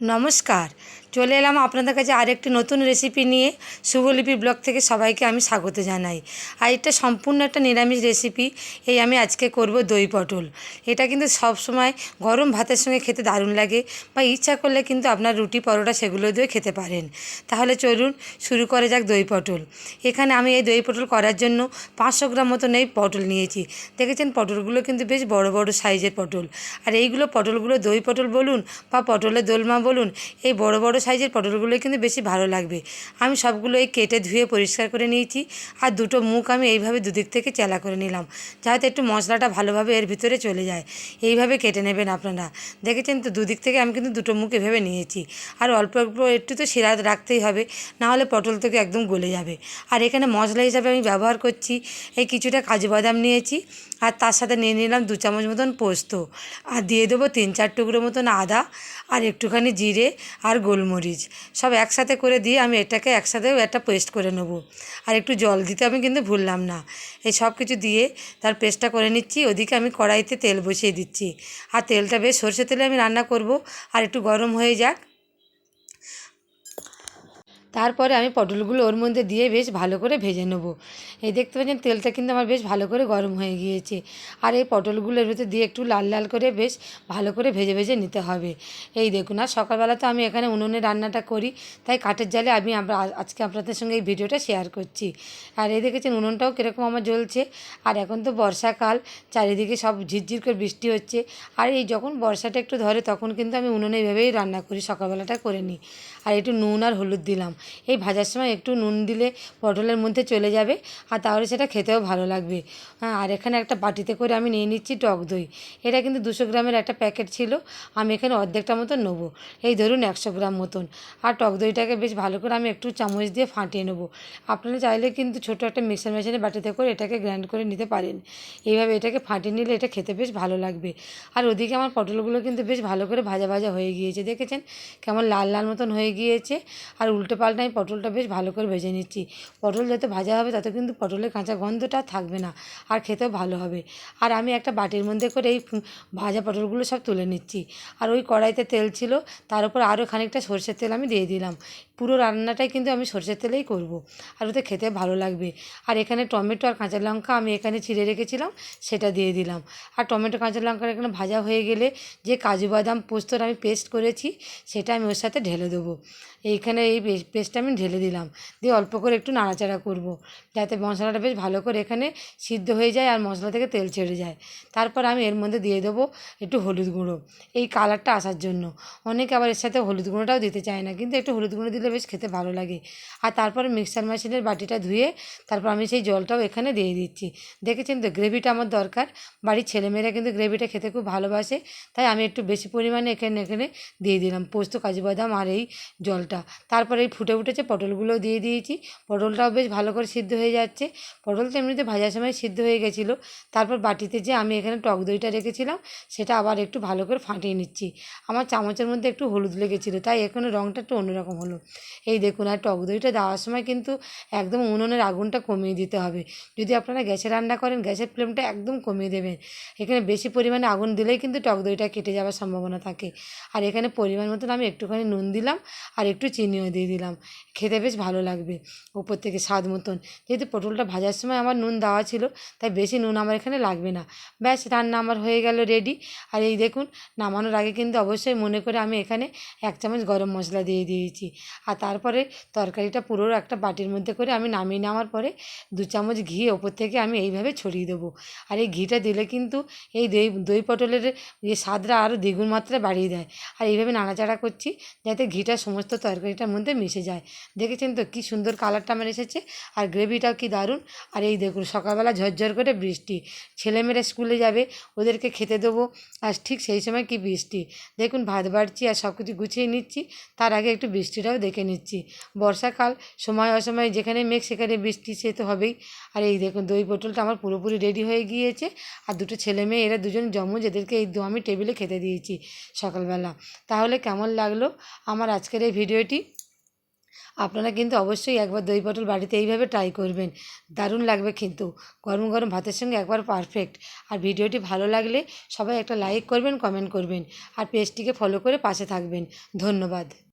নমস্কার। চলে এলাম আপনাদের কাছে আরেকটি নতুন রেসিপি নিয়ে। শুভলিপি ব্লগ থেকে সবাইকে আমি স্বাগত জানাই। আর এটা সম্পূর্ণ একটা নিরামিষ রেসিপি এই আমি আজকে করব দই পটল। এটা কিন্তু সব সময় গরম ভাতের সঙ্গে খেতে দারুণ লাগে বা ইচ্ছা করলে কিন্তু আপনার রুটি, পরোটা সেগুলো দিয়ে খেতে পারেন। তাহলে চলুন শুরু করে যাক দই পটল। এখানে আমি এই দই পটল করার জন্য পাঁচশো গ্রাম মতন এই পটল নিয়েছি। দেখেছেন পটলগুলো কিন্তু বেশ বড় বড় সাইজের পটল। আর এইগুলো পটলগুলো দই পটল বলুন বা পটলের দোলমা বলুন, এই বড় বড় সাইজের পটলগুলোই কিন্তু বেশি ভালো লাগবে। আমি সবগুলো এই কেটে ধুয়ে পরিষ্কার করে নিয়েছি আর দুটো মুখ আমি এইভাবে দুদিক থেকে চেলা করে নিলাম, যাতে একটু মশলাটা ভালোভাবে এর ভিতরে চলে যায়। এইভাবে কেটে নেবেন আপনারা। দেখেছেন তো, দুদিক থেকে আমি কিন্তু দুটো মুখ এভাবে নিয়েছি। আর অল্প অল্প একটু তো শিরা রাখতেই হবে না হলে পটল থেকে একদম গলে যাবে। আর এখানে মশলা হিসাবে আমি ব্যবহার করছি, এই কিছুটা কাজু বাদাম নিয়েছি আর তার সাথে নিয়ে নিলাম দু চামচ মতন পোস্ত। আর দিয়ে দেবো তিন চার টুকরো মতন আদা আর একটুখানি জিরে আর গোলমরিচ। সব একসাথে করে দিয়ে আমি এটাকে একসাথে একটা পেস্ট করে নেব। আর একটু জল দিতে আমি কিন্তু ভুললাম না। এই সব কিছু দিয়ে তার পেস্টটা করে নিচ্ছি। ওদিকে আমি কড়াইতে তেল বসিয়ে দিচ্ছি। আর তেলটা বেশ সর্ষে তেলে আমি রান্না করব। আর একটু গরম হয়ে যাক। তারপরে আমি পটলগুলো ওর মধ্যে দিয়ে বেশ ভালো করে ভেজে নেব। এই দেখতে পাচ্ছেন তেলটা কিন্তু আমার বেশ ভালো করে গরম হয়ে গিয়েছে। আর এই পটলগুলোর ভিতরে দিয়ে একটু লাল লাল করে বেশ ভালো করে ভেজে ভেজে নিতে হবে। এই দেখুন, আর সকালবেলা তো আমি এখানে উনুনে রান্নাটা করি, তাই কাঠের জালে আমি আজকে আপনাদের সঙ্গে এই ভিডিওটা শেয়ার করছি। আর এই দেখেছেন উনুনটাও কীরকম আমার জ্বলছে। আর এখন তো বর্ষাকাল, চারিদিকে সব ঝিরঝির করে বৃষ্টি হচ্ছে। আর এই যখন বর্ষাটা একটু ধরে, তখন কিন্তু আমি উনুনে এইভাবেই রান্না করি, সকালবেলাটা করে নিই। আর একটু নুন আর হলুদ দিলাম। এই ভাজার সময় একটু নুন দিলে পটলের মধ্যে চলে যাবে আর তাহলে সেটা খেতেও ভালো লাগবে। হ্যাঁ আর এখানে একটা বাটিতে করে আমি নিয়ে নিচ্ছি টক দই। এটা কিন্তু দুশো গ্রামের একটা প্যাকেট ছিল, আমি এখানে অর্ধেকটা মতন নেব। এই ধরুন একশো গ্রাম মতন। আর টক দইটাকে বেশ ভালো করে আমি একটু চামচ দিয়ে ফাটিয়ে নেব। আপনারা চাইলে কিন্তু ছোটো একটা মিক্সার মেশিনে বাটিতে করে এটাকে গ্রাইন্ড করে নিতে পারেন। এইভাবে এটাকে ফাটিয়ে নিলে এটা খেতে বেশ ভালো লাগবে। আর ওদিকে আমার পটলগুলো কিন্তু বেশ ভালো করে ভাজা ভাজা হয়ে গিয়েছে, দেখেছেন? কেমন লাল লাল মতন হয়ে গিয়েছে। আর উল্টো পাল্টা আমি পটলটা বেশ ভালো করে ভেজে নিচ্ছি। পটল যত ভাজা হবে তত কিন্তু পটলের কাঁচা গন্ধটা থাকবে না আর খেতেও ভালো হবে। আর আমি একটা বাটির মধ্যে করে এই ভাজা পটলগুলো সব তুলে নিচ্ছি। আর ওই কড়াইতে তেল ছিল, তার উপর আরও খানিকটা সর্ষের তেল আমি দিয়ে দিলাম। পুরো রান্নাটাই কিন্তু আমি সর্ষের তেলেই করব। আর ওতে খেতে ভালো লাগবে। আর এখানে টমেটো আর কাঁচা লঙ্কা আমি এখানে ছিঁড়ে রেখেছিলাম, সেটা দিয়ে দিলাম। আর টমেটো কাঁচা লঙ্কার এখানে ভাজা হয়ে গেলে যে কাজু বাদাম পোস্তর আমি পেস্ট করেছি, সেটা আমি ওর সাথে ঢেলে দেবো। এইখানে এই পেস্টটা আমি ঢেলে দিলাম। দিয়ে অল্প করে একটু নাড়াচাড়া করব। যাতে মশলাটা বেশ ভালো করে এখানে সিদ্ধ হয়ে যায় আর মশলা থেকে তেল ছেড়ে যায়। তারপর আমি এর মধ্যে দিয়ে দেবো একটু হলুদ গুঁড়ো। এই কালারটা আসার জন্য। অনেকে আবার এর সাথে হলুদ গুঁড়োটাও দিতে চায় না। কিন্তু একটু হলুদ গুঁড়ো দিলে বেশ খেতে ভালো লাগে। আর তারপরে মিক্সার মেশিনের বাটিটা ধুয়ে তারপর আমি সেই জলটাও এখানে দিয়ে দিচ্ছি। দেখেছেন তো, গ্রেভিটা আমার দরকার। বাড়ির ছেলেমেয়েরা কিন্তু গ্রেভিটা খেতে খুব ভালোবাসে। তাই আমি একটু বেশি পরিমাণে এখানে এখানে দিয়ে দিলাম। পোস্ত, কাজু বাদাম আর এই জলটা। তারপরে এই ফুটে উঠেছে পটলগুলোও দিয়ে দিয়েছি। পটলটাও বেশ ভালো করে সিদ্ধ হয়ে যাচ্ছে। পটল তো এমনিতে ভাজার সময় সিদ্ধ হয়ে গেছিল। তারপর বাটিতে যে আমি এখানে টক দইটা রেখেছিলাম, সেটা আবার একটু ভালো করে ফাটিয়ে নিচ্ছি। আমার চামচের মধ্যে একটু হলুদ লেগেছিলো, তাই এখানে রঙটা একটু অন্যরকম হলো। এই দেখুন, আর টক দইটা দেওয়ার সময় কিন্তু একদম উনুনের আগুনটা কমিয়ে দিতে হবে। যদি আপনারা গ্যাসে রান্না করেন, গ্যাসের ফ্লেমটা একদম কমিয়ে দেবেন। এখানে বেশি পরিমাণে আগুন দিলেই কিন্তু টক দইটা কেটে যাওয়ার সম্ভাবনা থাকে। আর এখানে পরিমাণ মতন আমি একটুখানি নুন দিলাম, আর একটু চিনিও দিয়ে দিলাম। খেতে বেশ ভালো লাগবে উপর থেকে স্বাদ মতন। যেহেতু পটলটা ভাজার সময় আমার নুন দেওয়া ছিল, তাই বেশি নুন আমার এখানে লাগবে না। ব্যাস, রান্না আমার হয়ে গেল রেডি আর এই দেখুন, নামানোর আগে কিন্তু অবশ্যই মনে করে আমি এখানে এক চামচ গরম মশলা দিয়ে দিয়েছি। আর তারপরে তরকারিটা পুরো একটা বাটির মধ্যে করে আমি নামিয়ে নেওয়ার পরে দু চামচ ঘি ওপর থেকে আমি এইভাবে ছড়িয়ে দেবো। আর এই ঘিটা দিলে কিন্তু এই দই দই পটলের ইয়ে স্বাদটা আরও দ্বিগুণ মাত্রায় বাড়িয়ে দেয়। আর এইভাবে নাড়াচাড়া করছি যাতে ঘিটা সমস্ত তরকারিটার মধ্যে মিশে যায়। দেখেছেন তো কী সুন্দর কালারটা আমার এসেছে? আর গ্রেভিটাও কি দারুণ? আর এই দেখুন, সকালবেলা ঝরঝর করে বৃষ্টি। ছেলেমেয়েরা স্কুলে যাবে, ওদেরকে খেতে দেবো। আর ঠিক সেই সময় কি বৃষ্টি? দেখুন, ভাত বাড়ছি আর সব কিছু গুছিয়ে নিচ্ছি। তার আগে একটু বৃষ্টিটাও দেখে নিচ্ছি। বর্ষাকাল, সময় অসময় যেখানে মেঘ, সেখানে বৃষ্টি, সে তো হবেই। আর এই দেখুন, দই পটলটা আমার পুরোপুরি রেডি হয়ে গিয়েছে। আর দুটো ছেলে মেয়ে এরা দুজন জমজ, এদেরকে এই আমি টেবিলে খেতে দিয়েছি সকালবেলা। তাহলে কেমন লাগল? আমার আজকের এই ভিডিওটি আপনারা কিন্তু অবশ্যই একবার দই পটল বাড়িতে এইভাবে ট্রাই করবেন। দারুণ লাগবে কিন্তু। গরম গরম ভাতের সঙ্গে একবার পারফেক্ট আর ভিডিওটি ভালো লাগলে সবাই একটা লাইক করবেন কমেন্ট করবেন। আর পেজটিকে ফলো করে পাশে থাকবেন। ধন্যবাদ।